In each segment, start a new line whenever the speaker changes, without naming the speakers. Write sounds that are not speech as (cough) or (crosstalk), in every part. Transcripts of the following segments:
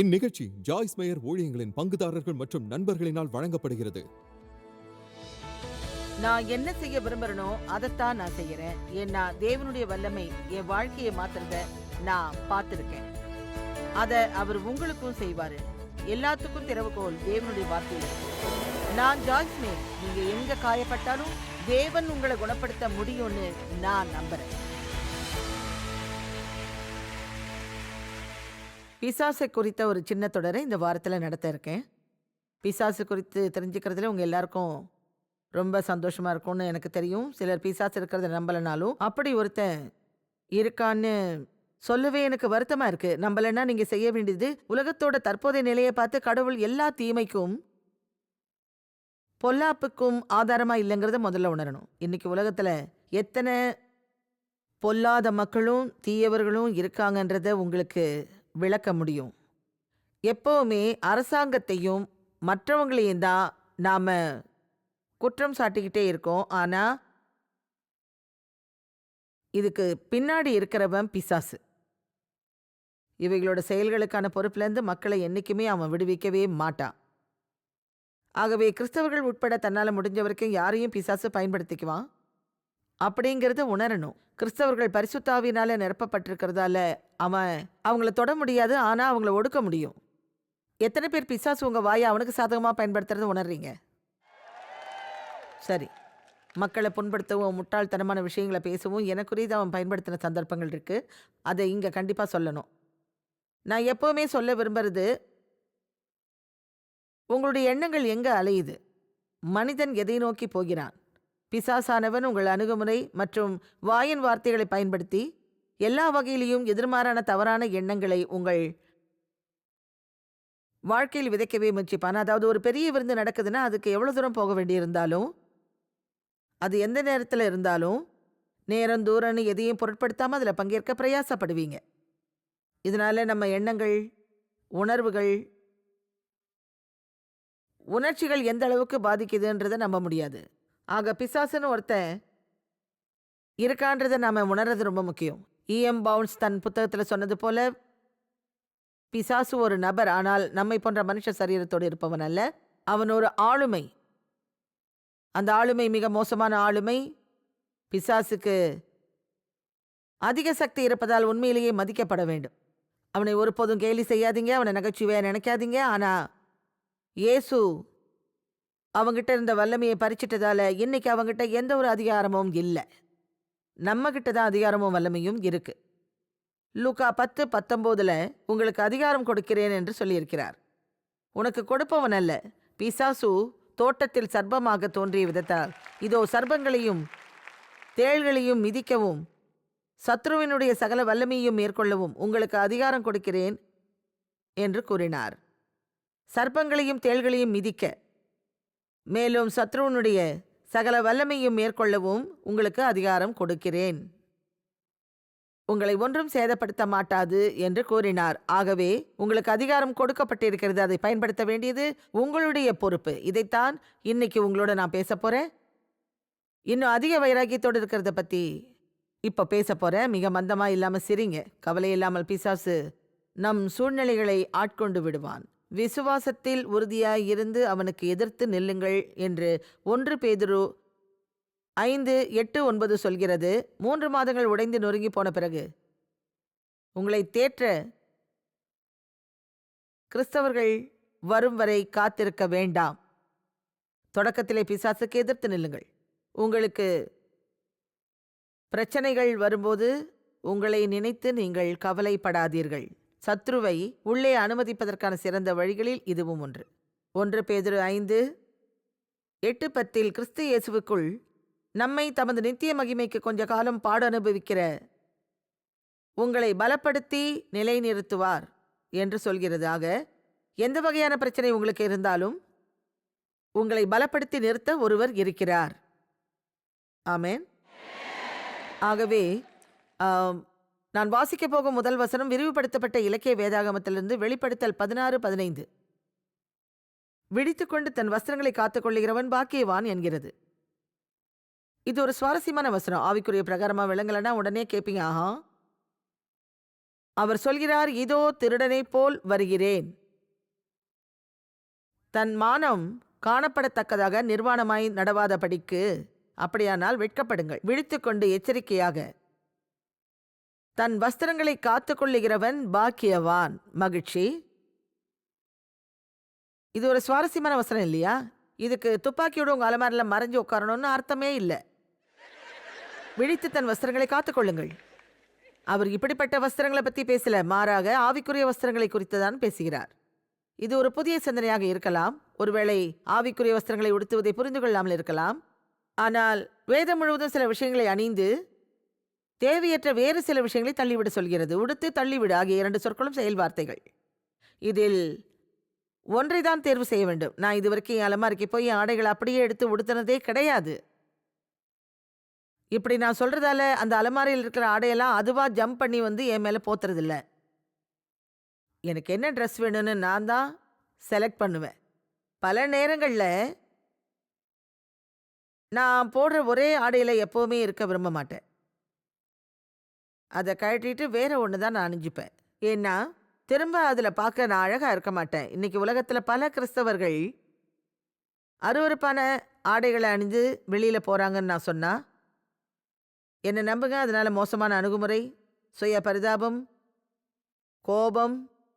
இந்நிகழ்ச்சி Joyce mayor ஊழியங்களின் பங்குதாரர்கள் மற்றும் நண்பர்களினால் வழங்கப்படுகிறது
நான் என்ன செய்ய விரும்புறனோ அதைத்தான் நான் செய்யறேன் ஏன்னா தேவனுடைய வல்லமை என் வாழ்க்கையை மாத்துறத நான் பார்த்துருக்கேன் அதை அவர் உங்களுக்கும் செய்வாரு எல்லாத்துக்கும் திறவுகோல் தேவனுடைய வார்த்தை நான் ஜாய்ஸ் மேயர் நீங்க எங்க காயப்பட்டாலும் தேவன் உங்களை குணப்படுத்த முடியும்னு நான் நம்புறேன் பிசாசை குறித்த ஒரு சின்ன தொடரை இந்த வாரத்தில் நடத்த இருக்கேன் பிசாசு குறித்து தெரிஞ்சுக்கிறதுல உங்கள் எல்லாருக்கும் ரொம்ப சந்தோஷமாக இருக்கும்னு எனக்கு தெரியும் சிலர் பிசாசு இருக்கிறத நம்பலைனாலும் அப்படி ஒருத்தன் இருக்கான்னு சொல்லவே எனக்கு வருத்தமாக இருக்குது நம்பலைன்னா நீங்கள் செய்ய வேண்டியது உலகத்தோட தற்போதைய நிலையை பார்த்து கடவுள் எல்லா தீமைக்கும் பொல்லாப்புக்கும் ஆதாரமாக இல்லைங்கிறத முதல்ல உணரணும் இன்றைக்கி உலகத்தில் எத்தனை பொல்லாத மக்களும் தீயவர்களும் இருக்காங்கன்றத உங்களுக்கு விளக்க முடியும் எப்போவுமே அரசாங்கத்தையும் மற்றவங்களையும் தான் நாம் குற்றம் சாட்டிக்கிட்டே இருக்கோம் ஆனால் இதுக்கு பின்னாடி இருக்கிறவன் பிசாசு இவைகளோட செயல்களுக்கான பொறுப்புலேருந்து மக்களை என்றைக்குமே அவன் விடுவிக்கவே மாட்டான் ஆகவே கிறிஸ்தவர்கள் உட்பட தன்னால் முடிஞ்ச வரைக்கும் யாரையும் பிசாசு பயன்படுத்திக்குவான் அப்படிங்கிறத உணரணும் கிறிஸ்தவர்கள் பரிசுத்தாவினால நிரப்பப்பட்டிருக்கிறதால அவன் அவங்கள தொட முடியாது ஆனால் அவங்கள ஒடுக்க முடியும் எத்தனை பேர் பிசாசு உங்கள் வாயை அவனுக்கு சாதகமாக பயன்படுத்துறது உணர்றீங்க சரி மக்களை புண்படுத்தவும் முட்டாள்தனமான விஷயங்களை பேசவும் எனக்குரியது அவன் பயன்படுத்தின சந்தர்ப்பங்கள் இருக்குது அதை இங்கே கண்டிப்பாக சொல்லணும் நான் எப்போவுமே சொல்ல விரும்புறது உங்களுடைய எண்ணங்கள் எங்கே அலையுது மனிதன் எதை நோக்கி போகிறான் பிசாசானவன் உங்கள் அணுகுமுறை மற்றும் வாயின் வார்த்தைகளை பயன்படுத்தி எல்லா வகையிலையும் எதிர்மாறான தவறான எண்ணங்களை உங்கள் வாழ்க்கையில் விதைக்கவே முயற்சிப்பான் அதாவது ஒரு பெரிய விருந்து நடக்குதுன்னா அதுக்கு எவ்வளோ தூரம் போக வேண்டியிருந்தாலும் அது எந்த நேரத்தில் இருந்தாலும் நேரம் தூரம்னு எதையும் பொருட்படுத்தாமல் அதில் பங்கேற்க பிரயாசப்படுவீங்க இதனால் நம்ம எண்ணங்கள் உணர்வுகள் உணர்ச்சிகள் எந்த அளவுக்கு பாதிக்குதுன்றதை நம்ப முடியாது ஆக பிசாசுன்னு ஒருத்தன் இருக்கான்றதை நாம் உணர்றது ரொம்ப முக்கியம் இஎம் பவுன்ஸ் தன் புத்தகத்தில் சொன்னது போல பிசாசு ஒரு நபர் ஆனால் நம்மை போன்ற மனுஷ சரீரத்தோடு இருப்பவன் அல்ல அவன் ஒரு ஆளுமை அந்த ஆளுமை மிக மோசமான ஆளுமை பிசாசுக்கு அதிக சக்தி இருப்பதால் உண்மையிலேயே மதிக்கப்பட வேண்டும் அவனை ஒருபோதும் கேலி செய்யாதீங்க அவனை நகைச்சுவையாக நினைக்காதீங்க ஆனால் இயேசு அவங்ககிட்ட இருந்த வல்லமையை பறிச்சிட்டதால இன்னைக்கு அவங்ககிட்ட எந்த ஒரு அதிகாரமும் இல்லை நம்மக்கிட்ட தான் அதிகாரமும் வல்லமையும் இருக்கு லூக்கா பத்து பத்தொம்போதில் உங்களுக்கு அதிகாரம் கொடுக்கிறேன் என்று சொல்லியிருக்கிறார் உனக்கு கொடுப்பவன் அல்ல பிசாசு தோட்டத்தில் சர்பமாக தோன்றிய விதத்தால் இதோ சர்பங்களையும் தேள்களையும் மிதிக்கவும் சத்ருவினுடைய சகல வல்லமையும் மேற்கொள்ளவும் உங்களுக்கு அதிகாரம் கொடுக்கிறேன் என்று கூறினார் சர்ப்பங்களையும் தேள்களையும் மிதிக்க மேலும் சத்ருவனுடைய சகல வல்லமையும் மேற்கொள்ளவும் உங்களுக்கு அதிகாரம் கொடுக்கிறேன் உங்களை ஒன்றும் சேதப்படுத்த மாட்டாது என்று கூறினார் ஆகவே உங்களுக்கு அதிகாரம் கொடுக்கப்பட்டிருக்கிறது அதை பயன்படுத்த வேண்டியது உங்களுடைய பொறுப்பு இதைத்தான் இன்னைக்கு உங்களோட நான் பேச போறேன் இன்னும் அதிக வைராக்கியத்தோடு இருக்கிறத பத்தி இப்போ பேச போறேன் மிக மந்தமா இல்லாம சிரிங்க கவலை இல்லாமல் பிசாசு நம் சூழ்நிலைகளை ஆட்கொண்டு விடுவான் விசுவாசத்தில் உறுதியாயிருந்து அவனுக்கு எதிர்த்து நில்லுங்கள் என்று ஒன்று பேதுரு ஐந்து எட்டு ஒன்பது சொல்கிறது மூன்று மாதங்கள் உடைந்து நொறுங்கி போன பிறகு உங்களை தேற்ற கிறிஸ்தவர்கள் வரும் வரை காத்திருக்க வேண்டாம் தொடக்கத்திலே பிசாசுக்கு எதிர்த்து நில்லுங்கள் உங்களுக்கு பிரச்சனைகள் வரும்போது உங்களை நினைத்து நீங்கள் கவலைப்படாதீர்கள் சத்ருவை உள்ளே அனுமதிப்பதற்கான சிறந்த வழிகளில் இதுவும் ஒன்று ஒன்று பேதிரு ஐந்து எட்டு பத்தில் கிறிஸ்து இயேசுவுக்குள் நம்மை தமது நித்திய மகிமைக்கு கொஞ்ச காலம் பாடு அனுபவிக்கிற உங்களை பலப்படுத்தி நிலைநிறுத்துவார் என்று சொல்கிறதாக எந்த வகையான பிரச்சனை உங்களுக்கு இருந்தாலும் உங்களை பலப்படுத்தி நிறுத்த ஒருவர் இருக்கிறார் ஆமேன் ஆகவே நான் வாசிக்க போகும் முதல் வசனம் விரிவுபடுத்தப்பட்ட இலக்கிய வேதாகமத்திலிருந்து வெளிப்படுத்தல் பதினாறு பதினைந்து விழித்துக்கொண்டு தன் வஸ்திரங்களை காத்துக்கொள்கிறவன் பாக்கியவான் என்கிறது இது ஒரு சுவாரஸ்யமான வசனம் ஆவிக்குரிய பிரகாரமா விளங்கலன்னா உடனே கேட்பீங்க ஆஹா அவர் சொல்கிறார் இதோ திருடனை போல் வருகிறேன் தன் மானம் காணப்படத்தக்கதாக நிர்வாணமாய் நடவாதபடிக்கு அப்படியானால் வெட்கப்படுங்கள் விழித்துக்கொண்டு எச்சரிக்கையாக தன் வஸ்திரங்களை காத்து கொள்ளுகிறவன் பாக்கியவான் மகிழ்ச்சி இது ஒரு சுவாரஸ்யமான வசனம் இல்லையா இதுக்கு துப்பாக்கியோட உங்கள் அலமாரில் மறைஞ்சு உட்காரணும்னு அர்த்தமே இல்லை விழித்து தன் வஸ்திரங்களை காத்துக்கொள்ளுங்கள் அவர் இப்படிப்பட்ட வஸ்திரங்களை பற்றி பேசல மாறாக ஆவிக்குரிய வஸ்திரங்களை குறித்து தான் பேசுகிறார் இது ஒரு புதிய சிந்தனையாக இருக்கலாம் ஒருவேளை ஆவிக்குரிய வஸ்திரங்களை உடுத்துவதை புரிந்து கொள்ளாமல் இருக்கலாம் ஆனால் வேதம் முழுவதும் சில விஷயங்களை அணிந்து தேவையற்ற வேறு சில விஷயங்களை தள்ளிவிட சொல்கிறது உடுத்து தள்ளிவிடு ஆகிய இரண்டு சொற்களும் செயல்வார்த்தைகள் இதில் ஒன்றை தான் தேர்வு செய்ய வேண்டும் நான் இதுவரைக்கும் என் அலமாரிக்கு போய் ஆடைகளை அப்படியே எடுத்து உடுத்தினதே கிடையாது இப்படி நான் சொல்கிறதால அந்த அலமாரியில் இருக்கிற ஆடையெல்லாம் அதுவாக ஜம்ப் பண்ணி வந்து என் மேலே போத்துறதில்ல எனக்கு என்ன ட்ரெஸ் வேணும்னு நான் தான் செலக்ட் பண்ணுவேன் பல நேரங்களில் நான் போடுற ஒரே ஆடையில் எப்போவுமே இருக்க விரும்ப மாட்டேன் அதை கழட்டிட்டு வேற ஒன்று தான் நான் அணிஞ்சுப்பேன் ஏன்னா திரும்ப அதில் பார்க்க நான் அழகாக இருக்க மாட்டேன் இன்னைக்கு உலகத்தில் பல கிறிஸ்தவர்கள் அறுவறுப்பான ஆடைகளை அணிந்து வெளியில் போகிறாங்கன்னு நான் சொன்னால் என்னை நம்புங்க அதனால் மோசமான அணுகுமுறை சுய பரிதாபம் கோபம்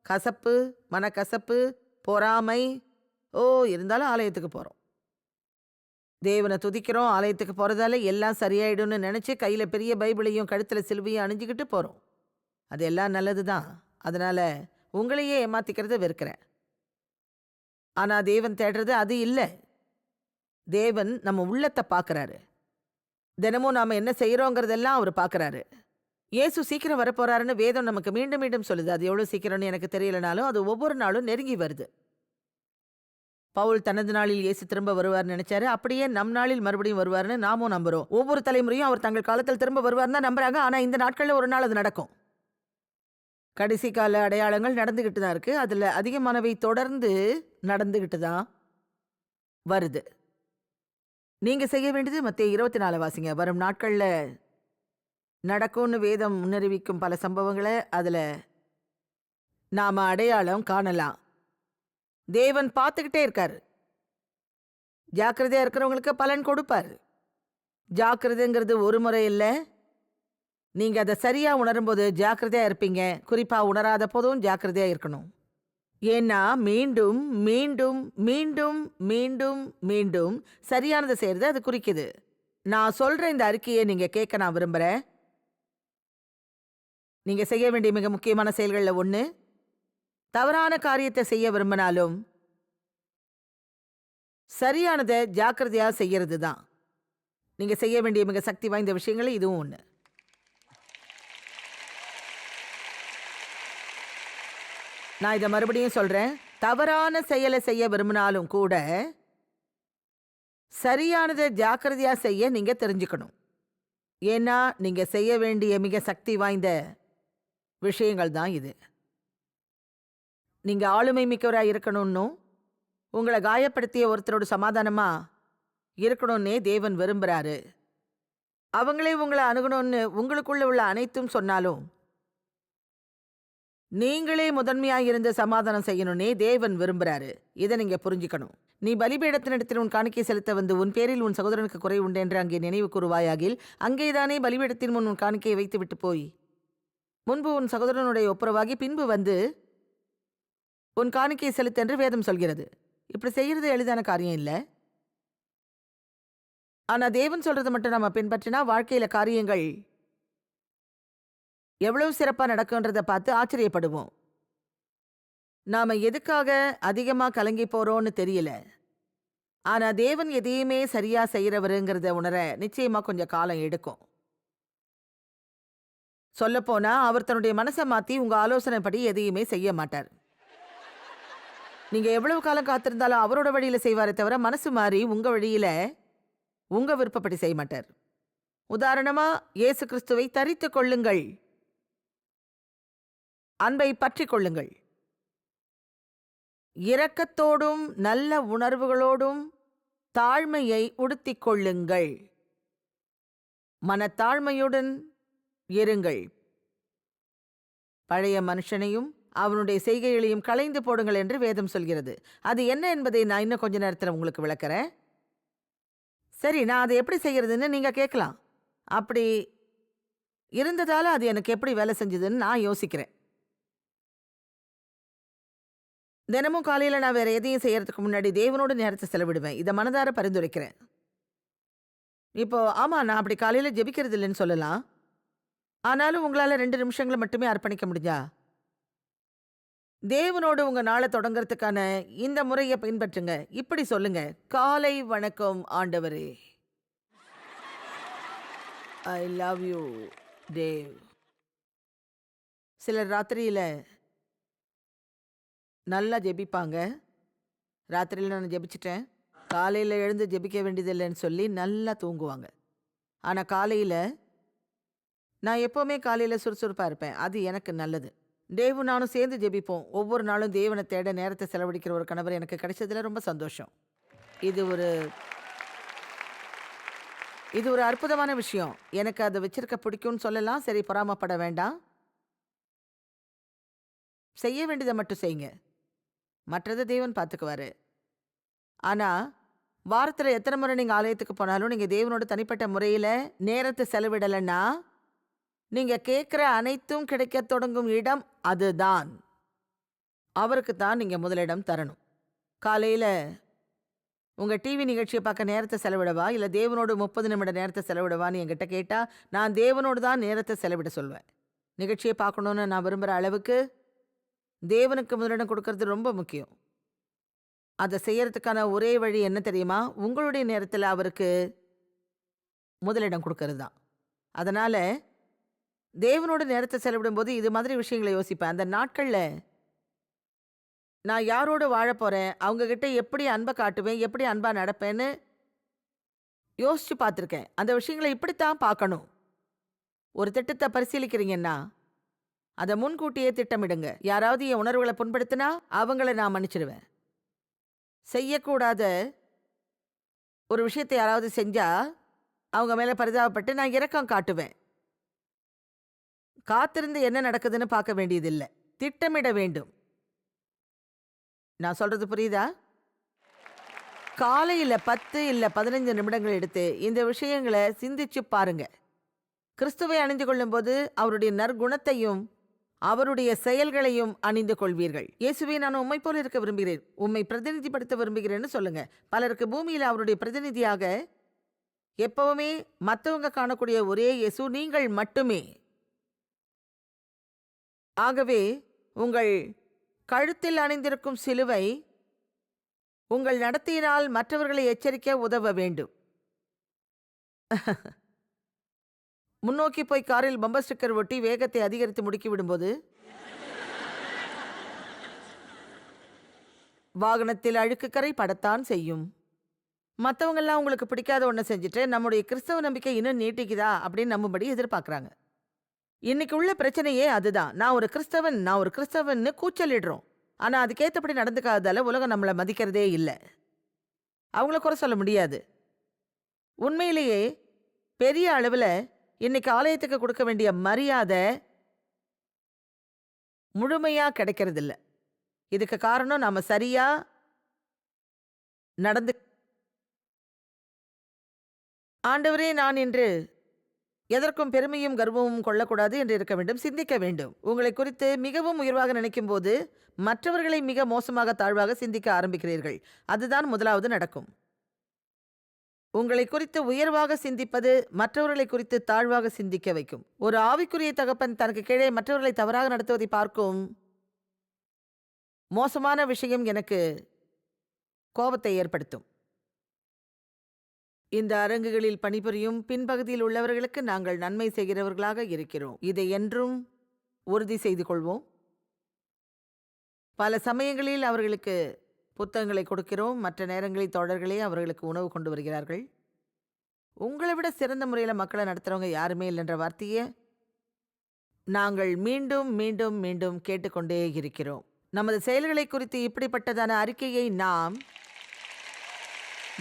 கசப்பு மனக்கசப்பு பொறாமை ஓ இருந்தாலும் ஆலயத்துக்கு போகிறோம் தேவனை துதிக்கிறோம் ஆலயத்துக்கு போகிறதால எல்லாம் சரியாயிடும்னு நினச்சி கையில் பெரிய பைபிளையும் கழுத்தில் சிலுவையும் அணிஞ்சிக்கிட்டு போகிறோம் அது எல்லாம் நல்லது தான் அதனால் உங்களையே ஏமாத்திக்கிறத வெறுக்கிறேன் ஆனால் தேவன் தேடுறது அது இல்லை தேவன் நம்ம உள்ளத்தை பார்க்குறாரு தினமும் நாம் என்ன செய்கிறோங்கிறதெல்லாம் அவர் பார்க்குறாரு ஏசு சீக்கிரம் வரப்போகிறாருன்னு வேதம் நமக்கு மீண்டும் மீண்டும் சொல்லுது அது எவ்வளோ சீக்கிரம்னு எனக்கு தெரியலனாலும் அது ஒவ்வொரு நாளும் நெருங்கி வருது பவுல் தனது நாளில் இயேசு திரும்ப வருவார்னு நினைச்சாரு அப்படியே நம் நாளில் மறுபடியும் வருவார்னு நாமும் நம்புறோம் ஒவ்வொரு தலைமுறையும் அவர் தங்கள் காலத்தில் திரும்ப வருவார்னு தான் நம்புறாங்க ஆனா இந்த நாட்களில் ஒரு நாள் அது நடக்கும் கடைசி கால அடையாளங்கள் நடந்துகிட்டு தான் இருக்கு அதுல அதிகமானவை தொடர்ந்து நடந்துகிட்டு தான் வருது நீங்க செய்ய வேண்டியது மத்திய இருபத்தி நாலு வாசிங்க வரும் நாட்களில் நடக்கும்னு வேதம் முன்னறிவிக்கும் பல சம்பவங்களை அதில் நாம் அடையாளம் காணலாம் தேவன் பார்த்துக்கிட்டே இருக்காரு ஜாக்கிரதையாக இருக்கிறவங்களுக்கு பலன் கொடுப்பார் ஜாக்கிரதைங்கிறது ஒரு முறை இல்லை நீங்கள் அதை சரியாக உணரும்போது ஜாக்கிரதையாக இருப்பீங்க குறிப்பாக உணராத போதும் ஜாக்கிரதையாக இருக்கணும் ஏன்னா மீண்டும் மீண்டும் மீண்டும் மீண்டும் மீண்டும் சரியானதை செய்கிறது அது குறிக்குது நான் சொல்கிற இந்த அறிக்கையை நீங்கள் கேட்க நான் விரும்புகிறேன் நீங்கள் செய்ய வேண்டிய மிக முக்கியமான செயல்களில் ஒன்று தவறான காரியத்தை செய்ய விரும்பினாலும் சரியானதை ஜாக்கிரதையாக செய்கிறது தான் நீங்கள் செய்ய வேண்டிய மிக சக்தி வாய்ந்த விஷயங்கள் இதுவும் ஒன்று நான் இதை மறுபடியும் சொல்கிறேன் தவறான செயலை செய்ய விரும்பினாலும் கூட சரியானதை ஜாக்கிரதையாக செய்ய நீங்கள் தெரிஞ்சுக்கணும் ஏன்னா நீங்கள் செய்ய வேண்டிய மிக சக்தி வாய்ந்த விஷயங்கள் தான் இது நீங்க ஆளுமை மிக்கவரா இருக்கணும்னு உங்களை காயப்படுத்திய ஒருத்தரோட சமாதானமா இருக்கணும்னே தேவன் விரும்புகிறாரு அவங்களே உங்களை அணுகணும்னு உங்களுக்குள்ள உள்ள அனைத்தும் சொன்னாலும் நீங்களே முதன்மையாக இருந்து சமாதானம் செய்யணும்னே தேவன் விரும்புகிறாரு இதை நீங்க புரிஞ்சுக்கணும் நீ பலிபீடத்தினிடத்தில் உன் காணிக்கை செலுத்த வந்து உன் பேரில் உன் சகோதரனுக்கு குறை உண்டென்று அங்கே நினைவு கூறுவாயாகில் அங்கேதானே பலிபீடத்தின் முன் உன் காணிக்கையை விட்டு போய் முன்பு உன் சகோதரனுடைய ஒப்புரவாகி பின்பு வந்து உன் காணிக்கையை செலுத்தென்று வேதம் சொல்கிறது இப்படி செய்கிறது எளிதான காரியம் இல்லை ஆனால் தேவன் சொல்கிறது மட்டும் நம்ம பின்பற்றினா வாழ்க்கையில் காரியங்கள் எவ்வளவு சிறப்பாக நடக்குன்றதை பார்த்து ஆச்சரியப்படுவோம் நாம் எதுக்காக அதிகமாக கலங்கி போகிறோன்னு தெரியல ஆனால் தேவன் எதையுமே சரியாக செய்கிறவருங்கிறத உணர நிச்சயமாக கொஞ்சம் காலம் எடுக்கும் சொல்லப்போனால் அவர் தன்னுடைய மனசை மாற்றி உங்கள் ஆலோசனைப்படி எதையுமே செய்ய மாட்டார் நீங்க எவ்வளவு காலம் காத்திருந்தாலும் அவரோட வழியில செய்வாரே தவிர மனசு மாறி உங்க வழியில உங்க விருப்பப்படி செய்ய மாட்டார் உதாரணமா இயேசு கிறிஸ்துவை தரித்து கொள்ளுங்கள் அன்பை பற்றி கொள்ளுங்கள் இரக்கத்தோடும் நல்ல உணர்வுகளோடும் தாழ்மையை உடுத்திக் கொள்ளுங்கள் மனத்தாழ்மையுடன் இருங்கள் பழைய மனுஷனையும் அவனுடைய செய்கைகளையும் களைந்து போடுங்கள் என்று வேதம் சொல்கிறது அது என்ன என்பதை நான் இன்னும் கொஞ்ச நேரத்தில் உங்களுக்கு விளக்கிறேன் சரி நான் அதை எப்படி செய்கிறதுன்னு நீங்கள் கேட்கலாம் அப்படி இருந்ததால் அது எனக்கு எப்படி வேலை செஞ்சதுன்னு நான் யோசிக்கிறேன் தினமும் காலையில் நான் வேறு எதையும் செய்கிறதுக்கு முன்னாடி தேவனோட நேரத்தை செலவிடுவேன் இதை மனதார பரிந்துரைக்கிறேன் இப்போ ஆமாம் நான் அப்படி காலையில் ஜெபிக்கிறது இல்லைன்னு சொல்லலாம் ஆனாலும் உங்களால் ரெண்டு நிமிஷங்களை மட்டுமே அர்ப்பணிக்க முடிஞ்சா தேவனோடு உங்கள் நாளை தொடங்கிறதுக்கான இந்த முறையை பின்பற்றுங்க இப்படி சொல்லுங்க காலை வணக்கம் ஆண்டவரே ஐ லவ் யூ தேவ் சிலர் ராத்திரியில் நல்லா ஜெபிப்பாங்க ராத்திரியில் நான் ஜெபிச்சிட்டேன் காலையில் எழுந்து ஜெபிக்க வேண்டியதில்லைன்னு சொல்லி நல்லா தூங்குவாங்க ஆனால் காலையில் நான் எப்போவுமே காலையில் சுறுசுறுப்பாக இருப்பேன் அது எனக்கு நல்லது தேவும் நானும் சேர்ந்து ஜெபிப்போம் ஒவ்வொரு நாளும் தேவனை தேட நேரத்தை செலவழிக்கிற ஒரு கணவர் எனக்கு கிடைச்சதில் ரொம்ப சந்தோஷம் இது ஒரு இது ஒரு அற்புதமான விஷயம் எனக்கு அதை வச்சிருக்க பிடிக்கும்னு சொல்லலாம் சரி பொறாமப்பட வேண்டாம் செய்ய வேண்டியதை மட்டும் செய்யுங்க மற்றதை தேவன் பார்த்துக்குவாரு ஆனால் வாரத்தில் எத்தனை முறை நீங்கள் ஆலயத்துக்கு போனாலும் நீங்கள் தேவனோட தனிப்பட்ட முறையில் நேரத்தை செலவிடலைன்னா நீங்க கேட்குற அனைத்தும் கிடைக்கத் தொடங்கும் இடம் அதுதான் அவருக்கு தான் நீங்க முதலிடம் தரணும் காலையில் உங்கள் டிவி நிகழ்ச்சியை பார்க்க நேரத்தை செலவிடவா இல்லை தேவனோடு முப்பது நிமிட நேரத்தை செலவிடவான்னு என்கிட்ட கேட்டால் நான் தேவனோடு தான் நேரத்தை செலவிட சொல்வேன் நிகழ்ச்சியை பார்க்கணுன்னு நான் விரும்புகிற அளவுக்கு தேவனுக்கு முதலிடம் கொடுக்கறது ரொம்ப முக்கியம் அதை செய்யறதுக்கான ஒரே வழி என்ன தெரியுமா உங்களுடைய நேரத்தில் அவருக்கு முதலிடம் கொடுக்கறது தான் அதனால் தேவனோட நேரத்தை செலவிடும் போது இது மாதிரி விஷயங்களை யோசிப்பேன் அந்த நாட்களில் நான் யாரோட வாழ போகிறேன் அவங்கக்கிட்ட எப்படி அன்பை காட்டுவேன் எப்படி அன்பாக நடப்பேன்னு யோசித்து பார்த்துருக்கேன் அந்த விஷயங்களை இப்படித்தான் பார்க்கணும் ஒரு திட்டத்தை பரிசீலிக்கிறீங்கன்னா அதை முன்கூட்டியே திட்டமிடுங்க யாராவது என் உணர்வுகளை புண்படுத்தினா அவங்கள நான் மன்னிச்சிடுவேன் செய்யக்கூடாத ஒரு விஷயத்தை யாராவது செஞ்சால் அவங்க மேலே பரிதாபப்பட்டு நான் இறக்கம் காட்டுவேன் காத்திருந்து என்ன நடக்குதுன்னு பார்க்க வேண்டியதில்லை திட்டமிட வேண்டும் நான் சொல்றது புரியுதா காலையில் பத்து இல்லை பதினஞ்சு நிமிடங்கள் எடுத்து இந்த விஷயங்களை சிந்திச்சு பாருங்க கிறிஸ்துவை அணிந்து கொள்ளும்போது அவருடைய நற்குணத்தையும் அவருடைய செயல்களையும் அணிந்து கொள்வீர்கள் இயேசுவை நான் உண்மை போல இருக்க விரும்புகிறேன் உண்மை பிரதிநிதிப்படுத்த விரும்புகிறேன்னு சொல்லுங்க பலருக்கு பூமியில் அவருடைய பிரதிநிதியாக எப்பவுமே மற்றவங்க காணக்கூடிய ஒரே இயேசு நீங்கள் மட்டுமே ஆகவே உங்கள் கழுத்தில் அணிந்திருக்கும் சிலுவை உங்கள் நடத்தியினால் மற்றவர்களை எச்சரிக்க உதவ வேண்டும் (laughs) முன்னோக்கி போய் காரில் பம்பர் ஸ்டிக்கர் ஒட்டி வேகத்தை அதிகரித்து முடுக்கிவிடும்போது வாகனத்தில் கரை படத்தான் செய்யும் மற்றவங்கெல்லாம் உங்களுக்கு பிடிக்காத ஒன்று செஞ்சுட்டு நம்முடைய கிறிஸ்தவ நம்பிக்கை இன்னும் நீட்டிக்குதா அப்படின்னு நம்பும்படி எதிர்பார்க்குறாங்க இன்னைக்கு உள்ள பிரச்சனையே அதுதான் நான் ஒரு கிறிஸ்தவன் நான் ஒரு கிறிஸ்தவன்னு கூச்சலிடுறோம் ஆனால் அதுக்கேற்றபடி நடந்துக்காததால உலகம் நம்மளை மதிக்கிறதே இல்லை அவங்கள குறை சொல்ல முடியாது உண்மையிலேயே பெரிய அளவில் இன்னைக்கு ஆலயத்துக்கு கொடுக்க வேண்டிய மரியாதை முழுமையாக கிடைக்கிறதில்ல இதுக்கு காரணம் நாம் சரியாக நடந்து ஆண்டவரே நான் இன்று எதற்கும் பெருமையும் கர்வமும் கொள்ளக்கூடாது என்று இருக்க வேண்டும் சிந்திக்க வேண்டும் உங்களை குறித்து மிகவும் உயர்வாக நினைக்கும் போது மற்றவர்களை மிக மோசமாக தாழ்வாக சிந்திக்க ஆரம்பிக்கிறீர்கள் அதுதான் முதலாவது நடக்கும் உங்களை குறித்து உயர்வாக சிந்திப்பது மற்றவர்களை குறித்து தாழ்வாக சிந்திக்க வைக்கும் ஒரு ஆவிக்குரிய தகப்பன் தனக்கு கீழே மற்றவர்களை தவறாக நடத்துவதை பார்க்கும் மோசமான விஷயம் எனக்கு கோபத்தை ஏற்படுத்தும் இந்த அரங்குகளில் பணிபுரியும் பின்பகுதியில் உள்ளவர்களுக்கு நாங்கள் நன்மை செய்கிறவர்களாக இருக்கிறோம் இதை என்றும் உறுதி செய்து கொள்வோம் பல சமயங்களில் அவர்களுக்கு புத்தகங்களை கொடுக்கிறோம் மற்ற நேரங்களில் தொடர்களே அவர்களுக்கு உணவு கொண்டு வருகிறார்கள் உங்களை விட சிறந்த முறையில் மக்களை நடத்துகிறவங்க யாருமே இல்லைன்ற வார்த்தையே நாங்கள் மீண்டும் மீண்டும் மீண்டும் கேட்டுக்கொண்டே இருக்கிறோம் நமது செயல்களை குறித்து இப்படிப்பட்டதான அறிக்கையை நாம்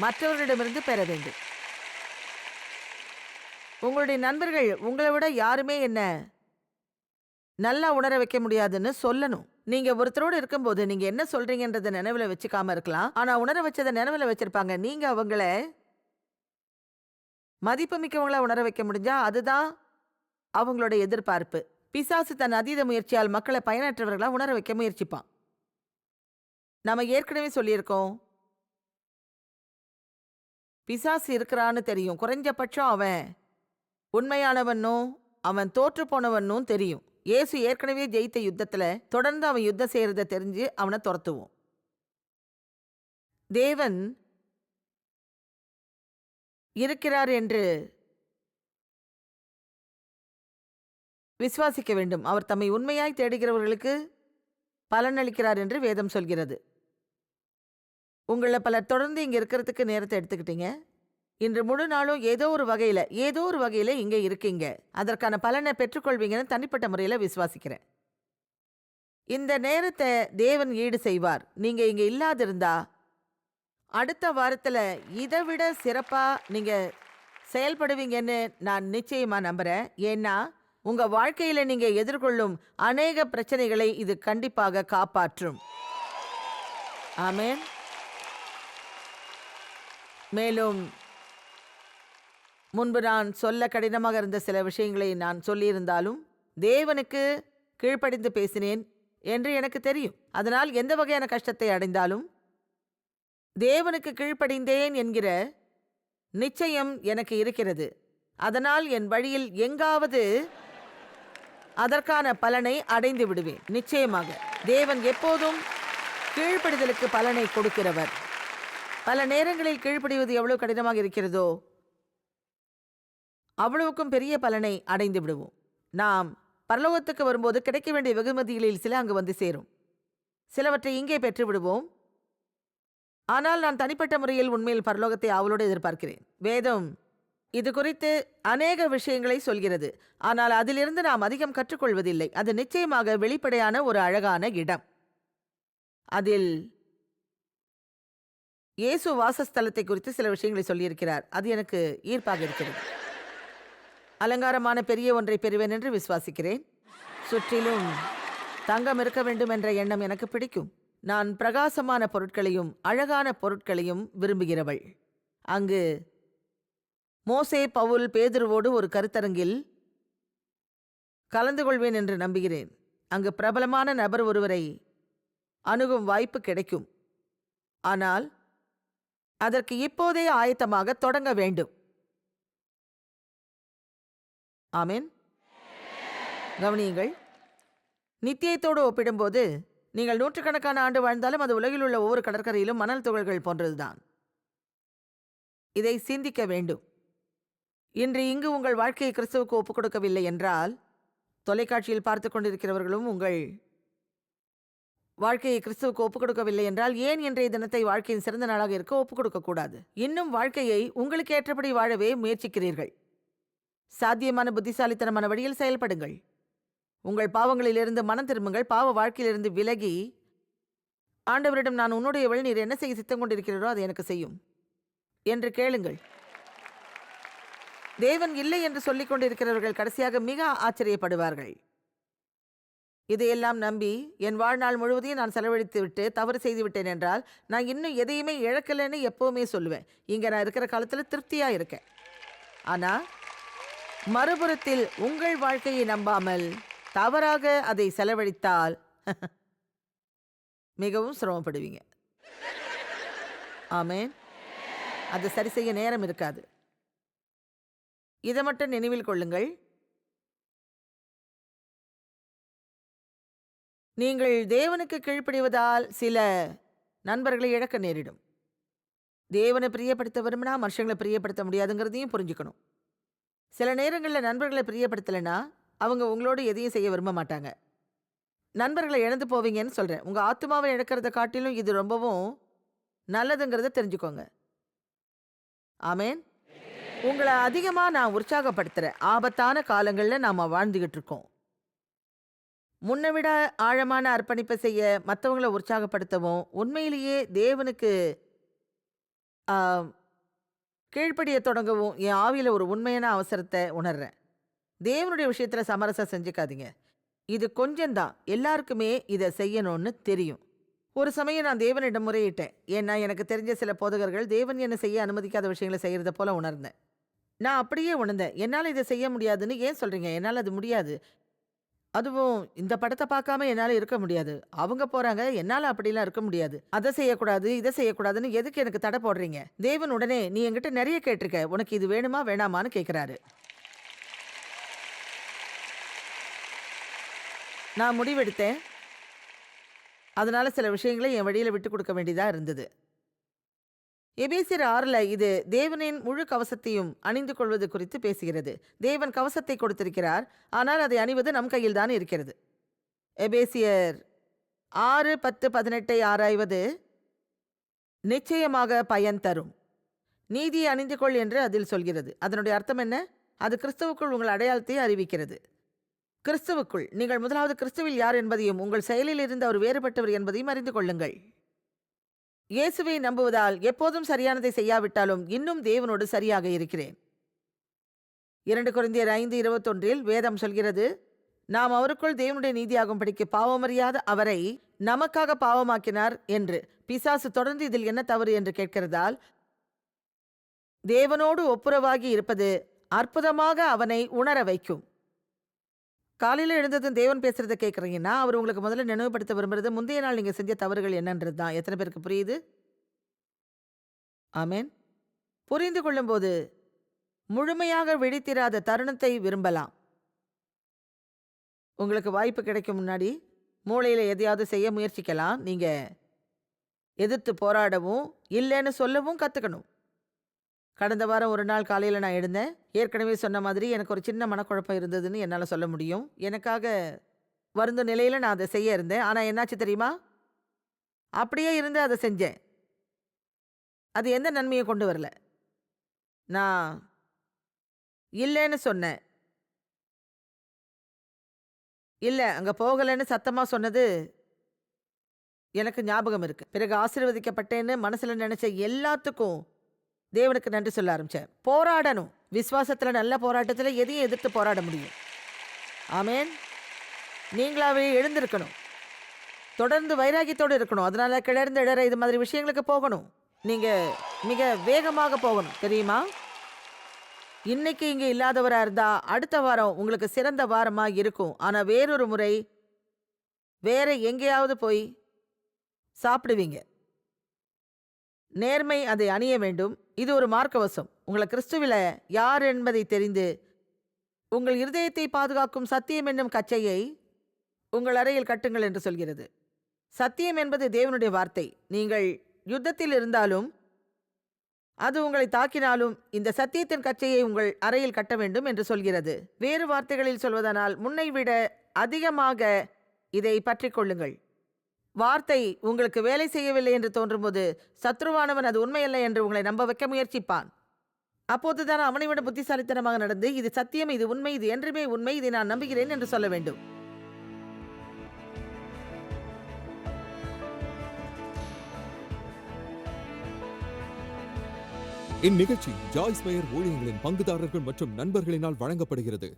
மற்றவர்களிடமிருந்து பெற வேண்டும் உங்களுடைய நண்பர்கள் உங்களை விட யாருமே என்ன நல்லா உணர வைக்க முடியாதுன்னு சொல்லணும் நீங்க ஒருத்தரோடு இருக்கும்போது நீங்க என்ன சொல்றீங்கன்றத நினைவில் வச்சுக்காம இருக்கலாம் ஆனா உணர வச்சதை நினைவில் வச்சிருப்பாங்க நீங்க அவங்கள மதிப்புமிக்கவங்கள உணர வைக்க முடிஞ்சா அதுதான் அவங்களோட எதிர்பார்ப்பு பிசாசு தன் அதீத முயற்சியால் மக்களை பயனற்றவர்களாக உணர வைக்க முயற்சிப்பான் நம்ம ஏற்கனவே சொல்லியிருக்கோம் பிசாசு இருக்கிறான்னு தெரியும் குறைஞ்சபட்சம் அவன் உண்மையானவனும் அவன் தோற்று போனவன்னும் தெரியும் இயேசு ஏற்கனவே ஜெயித்த யுத்தத்தில் தொடர்ந்து அவன் யுத்தம் செய்கிறத தெரிஞ்சு அவனை துரத்துவோம் தேவன் இருக்கிறார் என்று விசுவாசிக்க வேண்டும் அவர் தம்மை உண்மையாய் தேடுகிறவர்களுக்கு பலனளிக்கிறார் என்று வேதம் சொல்கிறது உங்களை பலர் தொடர்ந்து இங்கே இருக்கிறதுக்கு நேரத்தை எடுத்துக்கிட்டீங்க இன்று முழு நாளும் ஏதோ ஒரு வகையில் ஏதோ ஒரு வகையில் இங்கே இருக்கீங்க அதற்கான பலனை பெற்றுக்கொள்வீங்கன்னு தனிப்பட்ட முறையில் விசுவாசிக்கிறேன் இந்த நேரத்தை தேவன் ஈடு செய்வார் நீங்கள் இங்கே இல்லாதிருந்தா அடுத்த வாரத்தில் இதை விட சிறப்பாக நீங்கள் செயல்படுவீங்கன்னு நான் நிச்சயமாக நம்புகிறேன் ஏன்னா உங்கள் வாழ்க்கையில் நீங்கள் எதிர்கொள்ளும் அநேக பிரச்சனைகளை இது கண்டிப்பாக காப்பாற்றும் ஆமேன் மேலும் முன்பு நான் சொல்ல கடினமாக இருந்த சில விஷயங்களை நான் சொல்லியிருந்தாலும் தேவனுக்கு கீழ்ப்படிந்து பேசினேன் என்று எனக்கு தெரியும் அதனால் எந்த வகையான கஷ்டத்தை அடைந்தாலும் தேவனுக்கு கீழ்ப்படிந்தேன் என்கிற நிச்சயம் எனக்கு இருக்கிறது அதனால் என் வழியில் எங்காவது அதற்கான பலனை அடைந்து விடுவேன் நிச்சயமாக தேவன் எப்போதும் கீழ்ப்படிதலுக்கு பலனை கொடுக்கிறவர் பல நேரங்களில் கீழ்ப்படிவது எவ்வளவு கடினமாக இருக்கிறதோ அவ்வளவுக்கும் பெரிய பலனை அடைந்து விடுவோம் நாம் பரலோகத்துக்கு வரும்போது கிடைக்க வேண்டிய வெகுமதிகளில் சில அங்கு வந்து சேரும் சிலவற்றை இங்கே பெற்று விடுவோம் ஆனால் நான் தனிப்பட்ட முறையில் உண்மையில் பரலோகத்தை அவளோடு எதிர்பார்க்கிறேன் வேதம் இது குறித்து அநேக விஷயங்களை சொல்கிறது ஆனால் அதிலிருந்து நாம் அதிகம் கற்றுக்கொள்வதில்லை அது நிச்சயமாக வெளிப்படையான ஒரு அழகான இடம் அதில் இயேசு வாசஸ்தலத்தை குறித்து சில விஷயங்களை சொல்லியிருக்கிறார் அது எனக்கு ஈர்ப்பாக இருக்கிறது அலங்காரமான பெரிய ஒன்றை பெறுவேன் என்று விசுவாசிக்கிறேன் சுற்றிலும் தங்கம் இருக்க வேண்டும் என்ற எண்ணம் எனக்கு பிடிக்கும் நான் பிரகாசமான பொருட்களையும் அழகான பொருட்களையும் விரும்புகிறவள் அங்கு மோசே பவுல் பேதுருவோடு ஒரு கருத்தரங்கில் கலந்து கொள்வேன் என்று நம்புகிறேன் அங்கு பிரபலமான நபர் ஒருவரை அணுகும் வாய்ப்பு கிடைக்கும் ஆனால் அதற்கு இப்போதே ஆயத்தமாக தொடங்க வேண்டும் ஆமீன் கவனியுங்கள் நித்தியத்தோடு ஒப்பிடும்போது நீங்கள் நூற்றுக்கணக்கான ஆண்டு வாழ்ந்தாலும் அது உலகில் உள்ள ஒவ்வொரு கடற்கரையிலும் மணல் துகள்கள் போன்றதுதான் இதை சிந்திக்க வேண்டும் இன்று இங்கு உங்கள் வாழ்க்கையை கிறிஸ்துவுக்கு ஒப்புக் கொடுக்கவில்லை என்றால் தொலைக்காட்சியில் பார்த்து கொண்டிருக்கிறவர்களும் உங்கள் வாழ்க்கையை கிறிஸ்துவுக்கு ஒப்புக் கொடுக்கவில்லை என்றால் ஏன் இன்றைய தினத்தை வாழ்க்கையின் சிறந்த நாளாக இருக்க ஒப்புக் கொடுக்கக்கூடாது இன்னும் வாழ்க்கையை உங்களுக்கு ஏற்றபடி வாழவே முயற்சிக்கிறீர்கள் சாத்தியமான புத்திசாலித்தனமான வழியில் செயல்படுங்கள் உங்கள் பாவங்களிலிருந்து மனம் திரும்புங்கள் பாவ வாழ்க்கையிலிருந்து விலகி ஆண்டவரிடம் நான் உன்னுடைய வழி நீர் என்ன செய்ய சித்தம் கொண்டிருக்கிறாரோ அது எனக்கு செய்யும் என்று கேளுங்கள் தேவன் இல்லை என்று சொல்லிக் கொண்டிருக்கிறவர்கள் கடைசியாக மிக ஆச்சரியப்படுவார்கள் இதையெல்லாம் நம்பி என் வாழ்நாள் முழுவதையும் நான் செலவழித்து விட்டு தவறு செய்து விட்டேன் என்றால் நான் இன்னும் எதையுமே இழக்கலைன்னு எப்போவுமே சொல்லுவேன் இங்கே நான் இருக்கிற காலத்தில் திருப்தியாக இருக்கேன் ஆனால் மறுபுறத்தில் உங்கள் வாழ்க்கையை நம்பாமல் தவறாக அதை செலவழித்தால் (laughs) மிகவும் சிரமப்படுவீங்க ஆமேன் அது சரி செய்ய நேரம் இருக்காது இதை மட்டும் நினைவில் கொள்ளுங்கள் நீங்கள் தேவனுக்கு கீழ்ப்படிவதால் சில நண்பர்களை இழக்க நேரிடும் தேவனை பிரியப்படுத்த விரும்பினா மனுஷங்களை பிரியப்படுத்த முடியாதுங்கிறதையும் புரிஞ்சுக்கணும் சில நேரங்களில் நண்பர்களை பிரியப்படுத்தலைன்னா அவங்க உங்களோட எதையும் செய்ய விரும்ப மாட்டாங்க நண்பர்களை இழந்து போவீங்கன்னு சொல்கிறேன் உங்கள் ஆத்மாவை இழக்கிறத காட்டிலும் இது ரொம்பவும் நல்லதுங்கிறத தெரிஞ்சுக்கோங்க ஆமேன் உங்களை அதிகமாக நான் உற்சாகப்படுத்துகிறேன் ஆபத்தான காலங்களில் நாம் வாழ்ந்துக்கிட்டு இருக்கோம் முன்னை விட ஆழமான அர்ப்பணிப்பை செய்ய மற்றவங்களை உற்சாகப்படுத்தவும் உண்மையிலேயே தேவனுக்கு கீழ்ப்படிய தொடங்கவும் என் ஆவியில் ஒரு உண்மையான அவசரத்தை உணர்றேன் தேவனுடைய விஷயத்தில் சமரசம் செஞ்சுக்காதீங்க இது கொஞ்சம்தான் எல்லாருக்குமே இதை செய்யணும்னு தெரியும் ஒரு சமயம் நான் தேவனிடம் முறையிட்டேன் ஏன்னா எனக்கு தெரிஞ்ச சில போதகர்கள் தேவன் என்னை செய்ய அனுமதிக்காத விஷயங்களை செய்கிறத போல உணர்ந்தேன் நான் அப்படியே உணர்ந்தேன் என்னால் இதை செய்ய முடியாதுன்னு ஏன் சொல்கிறீங்க என்னால் அது முடியாது அதுவும் இந்த படத்தை பார்க்காம என்னால் இருக்க முடியாது அவங்க போறாங்க என்னால் அப்படிலாம் இருக்க முடியாது அதை செய்யக்கூடாது இதை செய்யக்கூடாதுன்னு எதுக்கு எனக்கு தடை போடுறீங்க தேவன் உடனே நீ என்கிட்ட நிறைய கேட்டிருக்க உனக்கு இது வேணுமா வேணாமான்னு கேட்குறாரு நான் முடிவெடுத்தேன் அதனால சில விஷயங்களை என் வழியில் விட்டு கொடுக்க வேண்டியதாக இருந்தது எபேசியர் ஆறில் இது தேவனின் முழு கவசத்தையும் அணிந்து கொள்வது குறித்து பேசுகிறது தேவன் கவசத்தை கொடுத்திருக்கிறார் ஆனால் அதை அணிவது நம் கையில் தான் இருக்கிறது எபேசியர் ஆறு பத்து பதினெட்டை ஆராய்வது நிச்சயமாக பயன் தரும் நீதியை அணிந்து கொள் என்று அதில் சொல்கிறது அதனுடைய அர்த்தம் என்ன அது கிறிஸ்துவுக்குள் உங்கள் அடையாளத்தை அறிவிக்கிறது கிறிஸ்துவுக்குள் நீங்கள் முதலாவது கிறிஸ்துவில் யார் என்பதையும் உங்கள் செயலில் இருந்து அவர் வேறுபட்டவர் என்பதையும் அறிந்து கொள்ளுங்கள் இயேசுவை நம்புவதால் எப்போதும் சரியானதை செய்யாவிட்டாலும் இன்னும் தேவனோடு சரியாக இருக்கிறேன் இரண்டு குறைந்தியர் ஐந்து இருபத்தொன்றில் வேதம் சொல்கிறது நாம் அவருக்குள் தேவனுடைய நீதியாகும் படிக்க பாவமறியாத அவரை நமக்காக பாவமாக்கினார் என்று பிசாசு தொடர்ந்து இதில் என்ன தவறு என்று கேட்கிறதால் தேவனோடு ஒப்புரவாகி இருப்பது அற்புதமாக அவனை உணர வைக்கும் காலையில் எழுந்ததும் தேவன் பேசுகிறத கேட்குறீங்கன்னா அவர் உங்களுக்கு முதல்ல நினைவுபடுத்த விரும்புறது முந்தைய நாள் நீங்கள் செஞ்ச தவறுகள் என்னன்றது தான் எத்தனை பேருக்கு புரியுது ஆமேன் புரிந்து கொள்ளும்போது முழுமையாக விழித்திராத தருணத்தை விரும்பலாம் உங்களுக்கு வாய்ப்பு கிடைக்கும் முன்னாடி மூளையில் எதையாவது செய்ய முயற்சிக்கலாம் நீங்கள் எதிர்த்து போராடவும் இல்லைன்னு சொல்லவும் கற்றுக்கணும் கடந்த வாரம் ஒரு நாள் காலையில் நான் எழுந்தேன் ஏற்கனவே சொன்ன மாதிரி எனக்கு ஒரு சின்ன மனக்குழப்பம் இருந்ததுன்னு என்னால் சொல்ல முடியும் எனக்காக வருந்த நிலையில் நான் அதை செய்ய இருந்தேன் ஆனால் என்னாச்சு தெரியுமா அப்படியே இருந்து அதை செஞ்சேன் அது எந்த நன்மையை கொண்டு வரல நான் இல்லைன்னு சொன்னேன் இல்லை அங்கே போகலைன்னு சத்தமாக சொன்னது எனக்கு ஞாபகம் இருக்குது பிறகு ஆசீர்வதிக்கப்பட்டேன்னு மனசில் நினச்ச எல்லாத்துக்கும் தேவனுக்கு நன்றி சொல்ல ஆரம்பித்தேன் போராடணும் விஸ்வாசத்தில் நல்ல போராட்டத்தில் எதையும் எதிர்த்து போராட முடியும் ஆமேன் நீங்களாவே எழுந்திருக்கணும் தொடர்ந்து வைராகியத்தோடு இருக்கணும் அதனால் கிளர்ந்து இடற இது மாதிரி விஷயங்களுக்கு போகணும் நீங்கள் மிக வேகமாக போகணும் தெரியுமா இன்னைக்கு இங்கே இல்லாதவராக இருந்தால் அடுத்த வாரம் உங்களுக்கு சிறந்த வாரமாக இருக்கும் ஆனால் வேறொரு முறை வேற எங்கேயாவது போய் சாப்பிடுவீங்க நேர்மை அதை அணிய வேண்டும் இது ஒரு மார்க்கவசம் உங்களை கிறிஸ்துவில யார் என்பதை தெரிந்து உங்கள் இருதயத்தை பாதுகாக்கும் சத்தியம் என்னும் கச்சையை உங்கள் அறையில் கட்டுங்கள் என்று சொல்கிறது சத்தியம் என்பது தேவனுடைய வார்த்தை நீங்கள் யுத்தத்தில் இருந்தாலும் அது உங்களை தாக்கினாலும் இந்த சத்தியத்தின் கச்சையை உங்கள் அறையில் கட்ட வேண்டும் என்று சொல்கிறது வேறு வார்த்தைகளில் சொல்வதனால் முன்னை விட அதிகமாக இதை பற்றிக்கொள்ளுங்கள் வார்த்தை உங்களுக்கு வேலை செய்யவில்லை என்று தோன்றும்போது சத்ருவானவன் அது உண்மையல்ல என்று உங்களை நம்ப வைக்க முயற்சிப்பான் அப்போதுதான் அவனை விட புத்திசாலித்தனமாக நடந்து இது சத்தியம் இது உண்மை இது என்றுமே உண்மை இதை நான் நம்புகிறேன் என்று சொல்ல வேண்டும் இந்நிகழ்ச்சி ஜாய்ஸ் மேயர் ஊழியர்களின் பங்குதாரர்கள் மற்றும் நண்பர்களினால் வழங்கப்படுகிறது